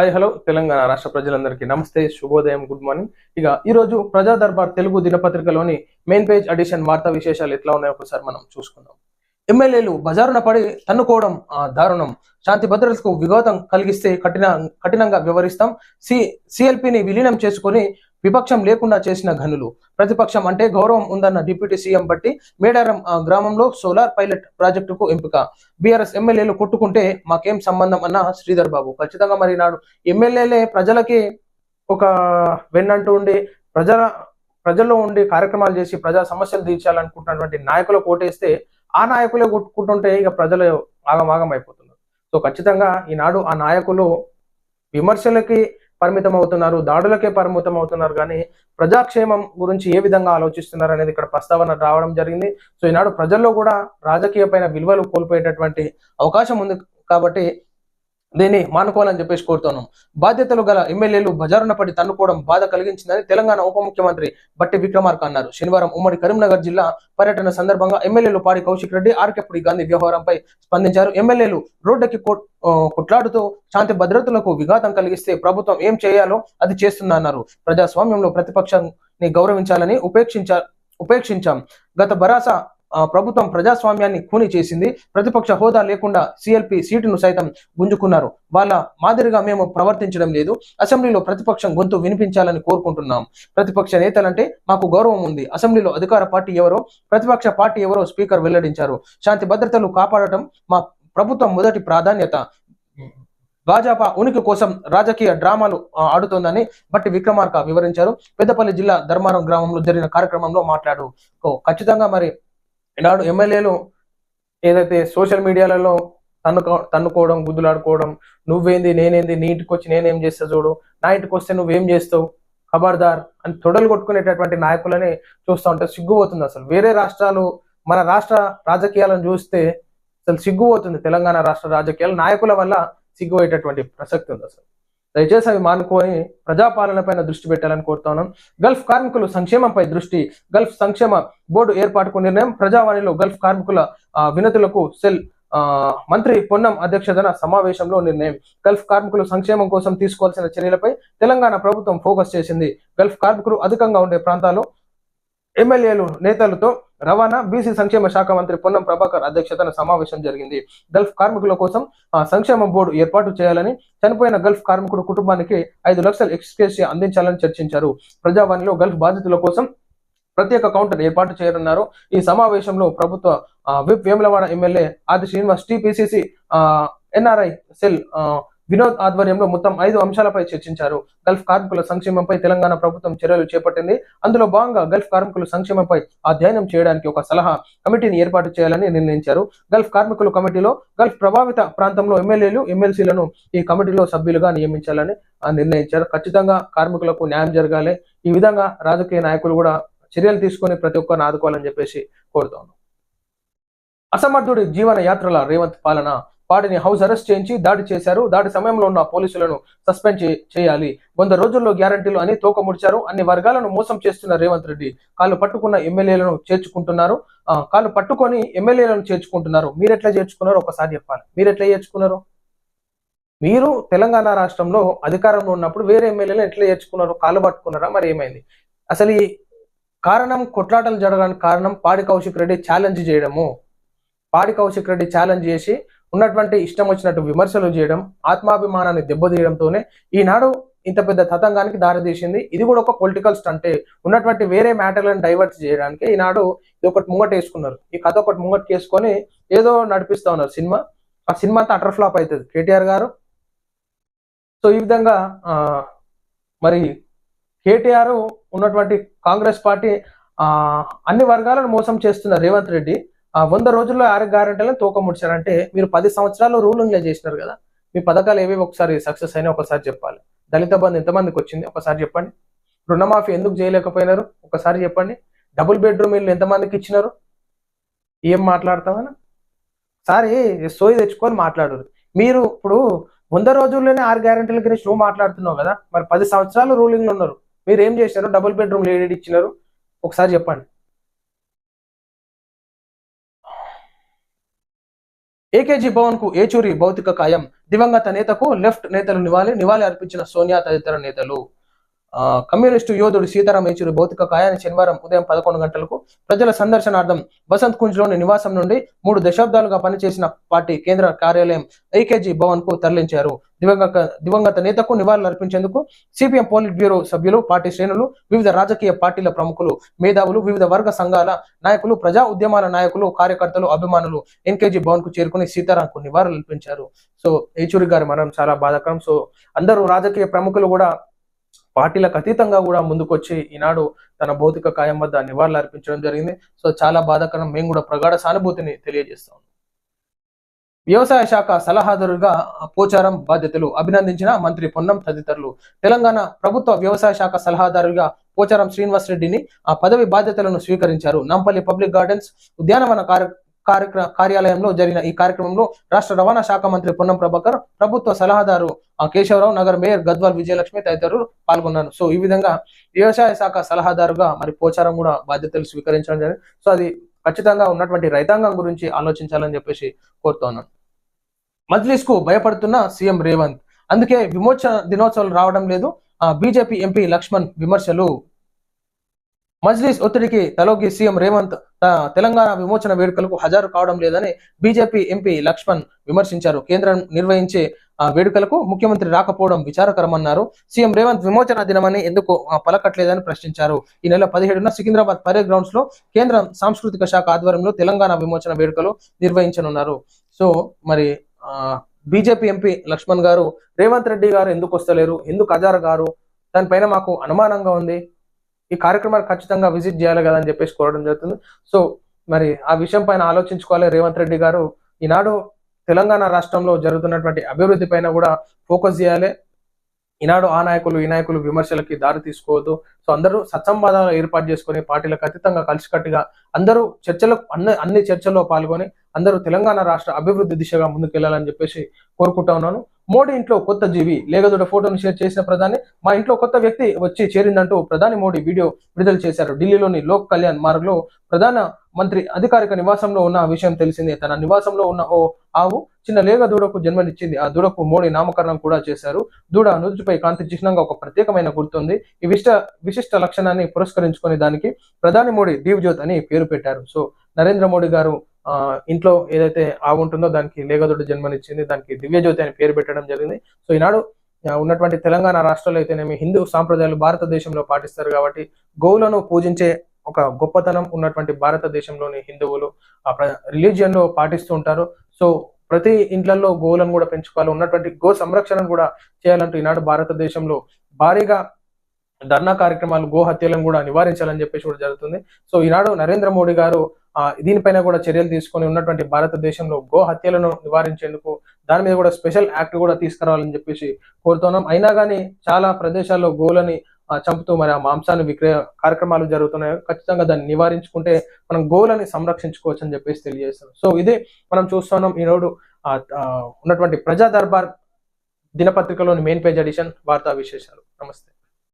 Hi hello Telangana రాష్ట్ర ప్రజలందరికీ నమస్తే శుభోదయం గుడ్ మార్నింగ్ ఇక ఈ రోజు ప్రజా దర్బార్ తెలుగు దినపత్రికలోని మెయిన్ పేజ్ అడిషన్ వార్తా విశేషాలు ఎట్లా ఉన్నాయో ఒకసారి మనం చూసుకుందాం. ఎమ్మెల్యేలు బజారున పడి తన్నుకోవడం ఆ, దారుణం. శాంతి భద్రతకు విఘాతం కలిగిస్తే కఠిన కఠినంగా వ్యవహరిస్తాం సి సిఎల్పిని విలీనం చేసుకుని విపక్షం లేకుండా చేసిన ఘనులు. ప్రతిపక్షం అంటే గౌరవం ఉందన్న డిప్యూటీ సీఎం బట్టి మేడారం గ్రామంలో సోలార్ పైలట్ ప్రాజెక్టుకు ఎంపిక. బీఆర్ఎస్ ఎమ్మెల్యేలు కొట్టుకుంటే మాకేం సంబంధం అన్న శ్రీధర్ బాబు. ఖచ్చితంగా మరి నాడు ఎమ్మెల్యేలే ప్రజలకి ఒక వెన్నంటూ ఉండి ప్రజల ప్రజల్లో ఉండి కార్యక్రమాలు చేసి ప్రజా సమస్యలు తీర్చాలనుకుంటున్నటువంటి నాయకులకు ఓటేస్తే ఆ నాయకులే కొట్టుకుంటుంటే ఇక ప్రజలు ఆగమాగం అయిపోతున్నారు సో ఖచ్చితంగా ఈనాడు ఆ నాయకులు విమర్శలకి పరిమితం అవుతున్నారు దాడులకే పరిమితం అవుతున్నారు కానీ ప్రజాక్షేమం గురించి ఏ విధంగా ఆలోచిస్తున్నారు అనేది ఇక్కడ ప్రస్తావన రావడం జరిగింది. సో ఈనాడు ప్రజల్లో కూడా రాజకీయ పైన విలువలు కోల్పోయేటటువంటి అవకాశం ఉంది. కాబట్టి దీన్ని మానుకోవాలని చెప్పేసి కోరుతున్నాం. బాధ్యతలు గల ఎమ్మెల్యేలు బజారున పడి తన్నుకోవడం బాధ కలిగించిందని తెలంగాణ ఉప ముఖ్యమంత్రి బట్టి విక్రమార్క అన్నారు. శనివారం ఉమ్మడి కరీంనగర్ జిల్లా పర్యటన సందర్భంగా ఎమ్మెల్యేలు పాడి కౌశిక్ రెడ్డి ఆర్కెపుడి గాంధీ వ్యవహారంపై స్పందించారు. ఎమ్మెల్యేలు రోడ్డుకి కొట్లాడుతూ శాంతి భద్రతలకు విఘాతం కలిగిస్తే ప్రభుత్వం ఏం చేయాలో అది చేస్తుందన్నారు. ప్రజాస్వామ్యంలో ప్రతిపక్షాన్ని గౌరవించాలని ఉపేక్షించ ఉపేక్షించాం. గత భరాస ప్రభుత్వం ప్రజాస్వామ్యాన్ని ఖూని చేసింది. ప్రతిపక్ష హోదా లేకుండా సిఎల్పి సీటును సైతం గుంజుకున్నారు. వాళ్ళ మాదిరిగా మేము ప్రవర్తించడం లేదు. అసెంబ్లీలో ప్రతిపక్షం గొంతు వినిపించాలని కోరుకుంటున్నాం. ప్రతిపక్ష నేతలంటే మాకు గౌరవం ఉంది. అసెంబ్లీలో అధికార పార్టీ ఎవరో ప్రతిపక్ష పార్టీ ఎవరో స్పీకర్ వెల్లడించారు. శాంతి భద్రతలు కాపాడటం మా ప్రభుత్వం మొదటి ప్రాధాన్యత. భాజపా ఉనికి కోసం రాజకీయ డ్రామాలు ఆడుతోందని బట్టి విక్రమార్క వివరించారు. పెద్దపల్లి జిల్లా ధర్మారం గ్రామంలో జరిగిన కార్యక్రమంలో మాట్లాడు. ఖచ్చితంగా మరి ఈనాడు ఎమ్మెల్యేలు ఏదైతే సోషల్ మీడియాలలో తన్నుకో తన్నుకోవడం గుద్దులాడుకోవడం నువ్వేంది నేనేంది నీ ఇంటికి వచ్చి నేనేం చేస్తా చూడు నా ఇంటికి వస్తే నువ్వేం చేస్తావు ఖబర్దార్ అని తొడలు కొట్టుకునేటటువంటి నాయకులని చూస్తూ ఉంటే సిగ్గుపోతుంది అసలు. వేరే రాష్ట్రాలు మన రాష్ట్ర రాజకీయాలను చూస్తే అసలు సిగ్గుపోతుంది తెలంగాణ రాష్ట్ర రాజకీయాలు. నాయకుల వల్ల సిగ్గుపోయేటటువంటి ప్రసక్తి ఉంది అసలు. దయచేసి అవి మానుకొని ప్రజాపాలన పైన దృష్టి పెట్టాలని కోరుతున్నాం గల్ఫ్ కార్మికులు సంక్షేమంపై దృష్టి గల్ఫ్ సంక్షేమ బోర్డు ఏర్పాటుకు నిర్ణయం ప్రజావాణిలో గల్ఫ్ కార్మికుల ఆ, వినతులకు సెల్ ఆ, మంత్రి పొన్నం అధ్యక్షతన సమావేశంలో నిర్ణయం. గల్ఫ్ కార్మికుల సంక్షేమం కోసం తీసుకోవాల్సిన చర్యలపై తెలంగాణ ప్రభుత్వం ఫోకస్ చేసింది. గల్ఫ్ కార్మికులు అధికంగా ఉండే ప్రాంతాల్లో ఎమ్మెల్యేలు నేతలతో రవాణా బీసీ సంక్షేమ శాఖ మంత్రి పొన్నం ప్రభాకర్ అధ్యక్షతన సమావేశం జరిగింది. గల్ఫ్ కార్మికుల కోసం సంక్షేమ బోర్డు ఏర్పాటు చేయాలని చనిపోయిన గల్ఫ్ కార్మికుడు కుటుంబానికి ఐదు లక్షల ఎక్స్కేసీ అందించాలని చర్చించారు. ప్రజావాణిలో గల్ఫ్ బాధితుల కోసం ప్రత్యేక కౌంటర్ ఏర్పాటు చేయనున్నారు. ఈ సమావేశంలో ప్రభుత్వ whip Vemulawada MLA Adi Srinivas TPCC NRI cell Vinod ఆధ్వర్యంలో మొత్తం ఐదు అంశాలపై చర్చించారు. గల్ఫ్ కార్మికుల సంక్షేమంపై తెలంగాణ ప్రభుత్వం చర్యలు చేపట్టింది. అందులో భాగంగా గల్ఫ్ కార్మికుల సంక్షేమంపై అధ్యయనం చేయడానికి ఒక సలహా కమిటీని ఏర్పాటు చేయాలని నిర్ణయించారు. గల్ఫ్ కార్మికుల కమిటీలో గల్ఫ్ ప్రభావిత ప్రాంతంలో ఎమ్మెల్యేలు ఎమ్మెల్సీలను ఈ కమిటీలో సభ్యులుగా నియమించాలని ఆ, నిర్ణయించారు. ఖచ్చితంగా కార్మికులకు న్యాయం జరగాలి. ఈ విధంగా రాజకీయ నాయకులు కూడా చర్యలు తీసుకొని ప్రతి ఒక్కరిని ఆదుకోవాలని చెప్పేసి కోరుతాను అసమర్థుడి జీవన యాత్రల రేవంత్ పాలన వాడిని హౌస్ అరెస్ట్ చేయించి దాడి చేశారు. దాడి సమయంలో ఉన్న పోలీసులను సస్పెండ్ చేయాలి. వంద రోజుల్లో గ్యారంటీలు అని తోక ముడిచారు అన్ని వర్గాలను మోసం చేస్తున్న రేవంత్ రెడ్డి కాళ్ళు పట్టుకున్న ఎమ్మెల్యేలను చేర్చుకుంటున్నారు. ఆ, కాళ్ళు పట్టుకొని ఎమ్మెల్యేలను చేర్చుకుంటున్నారు. మీరు ఎట్లా ఒకసారి చెప్పాలి. మీరు ఎట్లా చేర్చుకున్నారు? మీరు తెలంగాణ రాష్ట్రంలో అధికారంలో ఉన్నప్పుడు వేరే ఎమ్మెల్యేలను ఎట్లా చేర్చుకున్నారు? కాళ్ళు పట్టుకున్నారా? మరి ఏమైంది? అసలు ఈ కారణం కొట్లాటలు జరగడానికి కారణం పాడి కౌశిక్ రెడ్డి ఛాలెంజ్ చేయడము. పాడి కౌశిక్ రెడ్డి ఛాలెంజ్ చేసి ఉన్నటువంటి ఇష్టం వచ్చినట్టు విమర్శలు చేయడం ఆత్మాభిమానాన్ని దెబ్బతీయడంతోనే ఈనాడు ఇంత పెద్ద తతంగానికి దారితీసింది. ఇది కూడా ఒక పొలిటికల్ స్టంటే ఉన్నటువంటి వేరే మ్యాటర్లను డైవర్ట్ చేయడానికి ఈనాడు ఇది ఒకటి ముంగట వేసుకున్నారు ఈ కథ ఒకటి ముంగట్ వేసుకొని ఏదో నడిపిస్తా ఉన్నారు సినిమా. ఆ సినిమా అంతా అటర్ ఫ్లాప్ అవుతుంది కేటీఆర్ గారు. సో ఈ విధంగా మరి కేటీఆర్ ఉన్నటువంటి కాంగ్రెస్ పార్టీ అన్ని వర్గాలను మోసం చేస్తున్నారు రేవంత్ రెడ్డి వంద రోజుల్లో ఆరు గ్యారెంటీలను తూకం ముడిచారంటే మీరు పది సంవత్సరాలు రూలింగ్లే చేసినారు కదా. మీ పథకాలు ఏవి ఒకసారి సక్సెస్ అయినా ఒకసారి చెప్పాలి. దళిత బంధు ఎంతమందికి వచ్చింది? ఒకసారి చెప్పండి. రుణమాఫీ ఎందుకు చేయలేకపోయినారు? ఒకసారి చెప్పండి. డబుల్ బెడ్రూమ్ ఇల్లు ఎంతమందికి ఇచ్చినారు? ఏం మాట్లాడతామని? సారి సోయి తెచ్చుకొని మాట్లాడరు. మీరు ఇప్పుడు వంద రోజుల్లోనే ఆరు గ్యారంటీల గురించి నువ్వు మాట్లాడుతున్నావు కదా. మరి పది సంవత్సరాలు రూలింగ్లో ఉన్నారు. మీరు ఏం చేశారు డబుల్ బెడ్రూమ్ లేడీ ఇచ్చినారు. ఒకసారి చెప్పండి. ఏకేజీ భవన్కు ఏచూరి భౌతిక కాయం దివంగత నేతకు లెఫ్ట్ నేతలు నివాళి నివాళి అర్పించిన సోనియా తదితర నేతలు. కమ్యూనిస్టు యోధుడు సీతారాం ఏచూరి భౌతిక కాయాన్ని శనివారం ఉదయం పదకొండు గంటలకు ప్రజల సందర్శనార్థం బసంత్ కుంజ్లోని నివాసం నుండి మూడు దశాబ్దాలుగా పనిచేసిన పార్టీ కేంద్ర కార్యాలయం ఐకేజీ భవన్కు తరలించారు. దివంగత దివంగత నేతకు నివాళులు అర్పించేందుకు సిపిఎం పోలిట్ బ్యూరో సభ్యులు పార్టీ శ్రేణులు వివిధ రాజకీయ పార్టీల ప్రముఖులు మేధావులు వివిధ వర్గ సంఘాల నాయకులు ప్రజా ఉద్యమాల నాయకులు కార్యకర్తలు అభిమానులు ఎన్కేజీ భవన్కు చేరుకుని సీతారాంకు నివాళులు అర్పించారు. సో ఏచూరి గారి మరణం చాలా బాధాకరం. సో అందరూ రాజకీయ ప్రముఖులు కూడా పార్టీలకు అతీతంగా కూడా ముందుకొచ్చి ఈనాడు తన భౌతిక కాయం వద్ద నివాళులు అర్పించడం జరిగింది. సో చాలా బాధాకరం. మేము కూడా ప్రగాఢ సానుభూతిని తెలియజేస్తాం. వ్యవసాయ శాఖ సలహాదారుగా పోచారం బాధ్యతలు అభినందించిన మంత్రి పొన్నం తదితరులు. తెలంగాణ ప్రభుత్వ వ్యవసాయ శాఖ సలహాదారుగా పోచారం శ్రీనివాస్ రెడ్డిని ఆ పదవి బాధ్యతలను స్వీకరించారు. నాంపల్లి పబ్లిక్ గార్డెన్స్ ఉద్యానవన కార్య కార్యాలయంలో జరిగిన ఈ కార్యక్రమంలో రాష్ట్ర రవాణా శాఖ మంత్రి పొన్నం ప్రభాకర్ ప్రభుత్వ సలహాదారు కేశవరావు నగర్ మేయర్ గద్వాల్ విజయలక్ష్మి తదితరులు పాల్గొన్నారు. సో ఈ విధంగా వ్యవసాయ శాఖ సలహాదారుగా మరి పోచారం కూడా బాధ్యతలు స్వీకరించడం జరిగింది. సో అది ఖచ్చితంగా ఉన్నటువంటి రైతాంగం గురించి ఆలోచించాలని చెప్పేసి కోరుతున్నాను మజ్లిస్కు భయపడుతున్న సీఎం రేవంత్. అందుకే విమోచన దినోత్సవాలు రావడం లేదు. బీజేపీ ఎంపీ లక్ష్మణ్ విమర్శలు మజ్లీస్ ఒత్తిడికి తలోకి సీఎం రేవంత్ తెలంగాణ విమోచన వేడుకలకు హాజరు కావడం లేదని బీజేపీ ఎంపీ లక్ష్మణ్ విమర్శించారు. కేంద్రం నిర్వహించే వేడుకలకు ముఖ్యమంత్రి రాకపోవడం విచారకరమన్నారు. సీఎం రేవంత్ విమోచన దినమని ఎందుకు పలకట్లేదని ప్రశ్నించారు. ఈ నెల పదిహేడున సికింద్రాబాద్ పరేడ్ గ్రౌండ్స్లో కేంద్రం సాంస్కృతిక శాఖ ఆధ్వర్యంలో తెలంగాణ విమోచన వేడుకలు నిర్వహించనున్నారు. సో మరి బీజేపీ ఎంపీ లక్ష్మణ్ గారు రేవంత్ రెడ్డి గారు ఎందుకు వస్తలేరు? ఎందుకు హజారు గారు? దానిపైన మాకు అనుమానంగా ఉంది. ఈ కార్యక్రమాన్ని ఖచ్చితంగా విజిట్ చేయాలి కదా అని చెప్పేసి కోరడం జరుగుతుంది. సో మరి ఆ విషయం పైన ఆలోచించుకోవాలి. రేవంత్ రెడ్డి గారు ఈనాడు తెలంగాణ రాష్ట్రంలో జరుగుతున్నటువంటి అభివృద్ధి పైన కూడా ఫోకస్ చేయాలి. ఈనాడు ఆ నాయకులు ఈ నాయకులు విమర్శలకి దారి తీసుకోవద్దు. సో అందరూ సత్సంవాదాలు ఏర్పాటు చేసుకుని పార్టీలకు అతీతంగా కలిసికట్టుగా అందరూ చర్చలో అన్ని అన్ని చర్చల్లో పాల్గొని అందరూ తెలంగాణ రాష్ట్ర అభివృద్ధి దిశగా ముందుకెళ్ళాలని చెప్పేసి కోరుకుంటా ఉన్నాను. మోడీ ఇంట్లో కొత్త జీవి లేగదుడ ఫోటోను షేర్ చేసిన ప్రధాని మా ఇంట్లో కొత్త వ్యక్తి వచ్చి చేరిందంటూ ప్రధాని మోడీ వీడియో విడుదల చేశారు. ఢిల్లీలోని లోక్ కళ్యాణ్ మార్గ్లో ప్రధాన మంత్రి అధికారిక నివాసంలో ఉన్న విషయం తెలిసిందే. తన నివాసంలో ఉన్న ఓ ఆవు చిన్న లేగ దూడకు జన్మనిచ్చింది. ఆ దూడకు మోడీ నామకరణం కూడా చేశారు. దూడ నుదుటిపై కాంతి చిహ్నంగా ఒక ప్రత్యేకమైన గుర్తుంది. ఈ విశిష్ట విశిష్ట లక్షణాన్ని పురస్కరించుకునే దానికి ప్రధాని మోడీ దీవ్ జ్యోత్ అని పేరు పెట్టారు. సో నరేంద్ర మోడీ గారు ఇంట్లో ఏదైతే ఆవు ఉంటుందో దానికి లేగదొడ్డు జన్మనిచ్చింది దానికి దివ్యజ్యోతి అని పేరు పెట్టడం జరిగింది. సో ఈనాడు ఉన్నటువంటి తెలంగాణ రాష్ట్రంలో అయితేనేమి హిందూ సాంప్రదాయాలు భారతదేశంలో పాటిస్తారు కాబట్టి గోవులను పూజించే ఒక గొప్పతనం ఉన్నటువంటి భారతదేశంలోని హిందువులు ఆ రిలీజియన్లో పాటిస్తూ ఉంటారు. సో ప్రతి ఇంట్లలో గోవులను కూడా పెంచుకోవాలి. ఉన్నటువంటి గో సంరక్షణను కూడా చేయాలంటూ ఈనాడు భారతదేశంలో భారీగా ధర్నా కార్యక్రమాలు గో హత్యలను కూడా నివారించాలని చెప్పేసి కూడా జరుగుతుంది. సో ఈనాడు నరేంద్ర మోడీ గారు దీనిపైన కూడా చర్యలు తీసుకొని ఉన్నటువంటి భారతదేశంలో గో హత్యలను నివారించేందుకు దాని మీద కూడా స్పెషల్ యాక్ట్ కూడా తీసుకురావాలని చెప్పేసి కోరుతున్నాం. అయినా కానీ చాలా ప్రదేశాల్లో గోలని చంపుతూ మరి ఆ మాంసాన్ని విక్రయ కార్యక్రమాలు జరుగుతున్నాయి. ఖచ్చితంగా దాన్ని నివారించుకుంటే మనం గోలని సంరక్షించుకోవచ్చు అని చెప్పేసి తెలియజేస్తాం సో ఇది మనం చూస్తున్నాం ఈరోజు ఉన్నటువంటి ప్రజా దర్బార్ దినపత్రికలోని మెయిన్ పేజ్ ఎడిషన్ వార్తా విశేషాలు. నమస్తే.